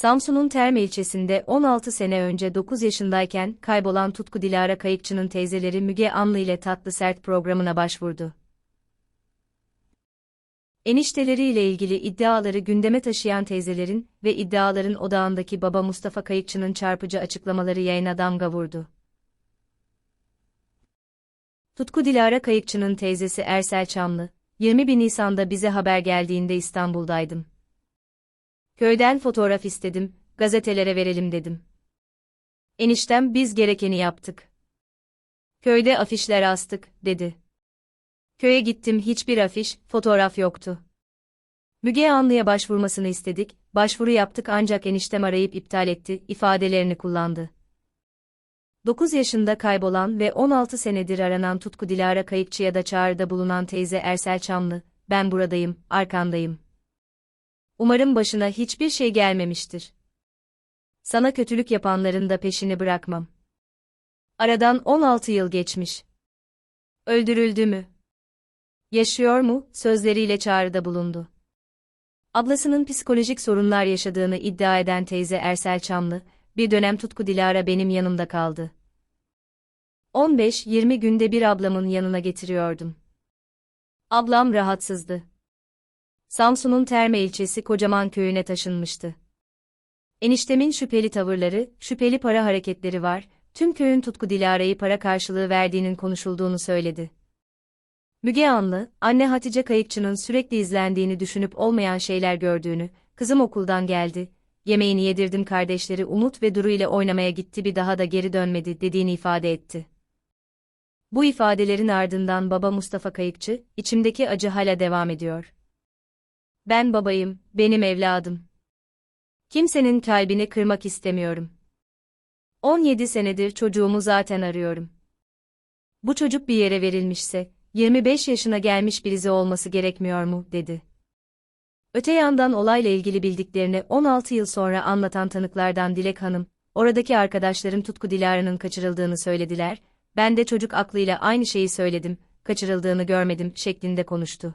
Samsun'un Terme ilçesinde 16 sene önce 9 yaşındayken kaybolan Tutku Dilara Kayıkçı'nın teyzeleri Müge Anlı ile Tatlı Sert programına başvurdu. Enişteleriyle ilgili iddiaları gündeme taşıyan teyzelerin ve iddiaların odağındaki baba Mustafa Kayıkçı'nın çarpıcı açıklamaları yayına damga vurdu. Tutku Dilara Kayıkçı'nın teyzesi Ersel Çamlı, 21 Nisan'da bize haber geldiğinde İstanbul'daydım. Köyden fotoğraf istedim, gazetelere verelim dedim. Eniştem biz gerekeni yaptık. Köyde afişler astık, dedi. Köye gittim hiçbir afiş, fotoğraf yoktu. Müge Anlı'ya başvurmasını istedik, başvuru yaptık ancak eniştem arayıp iptal etti, ifadelerini kullandı. 9 yaşında kaybolan ve 16 senedir aranan Tutku Dilara Kayıkçı'ya da çağrıda bulunan teyze Ersel Çamlı, ben buradayım, arkandayım. Umarım başına hiçbir şey gelmemiştir. Sana kötülük yapanların da peşini bırakmam. Aradan 16 yıl geçmiş. Öldürüldü mü? Yaşıyor mu? sözleriyle çağrıda bulundu. Ablasının psikolojik sorunlar yaşadığını iddia eden teyze Ersel Çamlı, bir dönem Tutku Dilara benim yanımda kaldı. 15-20 günde bir ablamın yanına getiriyordum. Ablam rahatsızdı. Samsun'un Terme ilçesi Kocaman köyüne taşınmıştı. Eniştemin şüpheli tavırları, şüpheli para hareketleri var, tüm köyün Tutku Dilara'yı para karşılığı verdiğinin konuşulduğunu söyledi. Müge Anlı, anne Hatice Kayıkçı'nın sürekli izlendiğini düşünüp olmayan şeyler gördüğünü, kızım okuldan geldi, yemeğini yedirdim kardeşleri Umut ve Duru ile oynamaya gitti bir daha da geri dönmedi dediğini ifade etti. Bu ifadelerin ardından baba Mustafa Kayıkçı, içimdeki acı hala devam ediyor. Ben babayım, benim evladım. Kimsenin kalbini kırmak istemiyorum. 17 senedir çocuğumu zaten arıyorum. Bu çocuk bir yere verilmişse, 25 yaşına gelmiş birisi olması gerekmiyor mu, dedi. Öte yandan olayla ilgili bildiklerini 16 yıl sonra anlatan tanıklardan Dilek Hanım, oradaki arkadaşlarım Tutku Dilara'nın kaçırıldığını söylediler, ben de çocuk aklıyla aynı şeyi söyledim, kaçırıldığını görmedim şeklinde konuştu.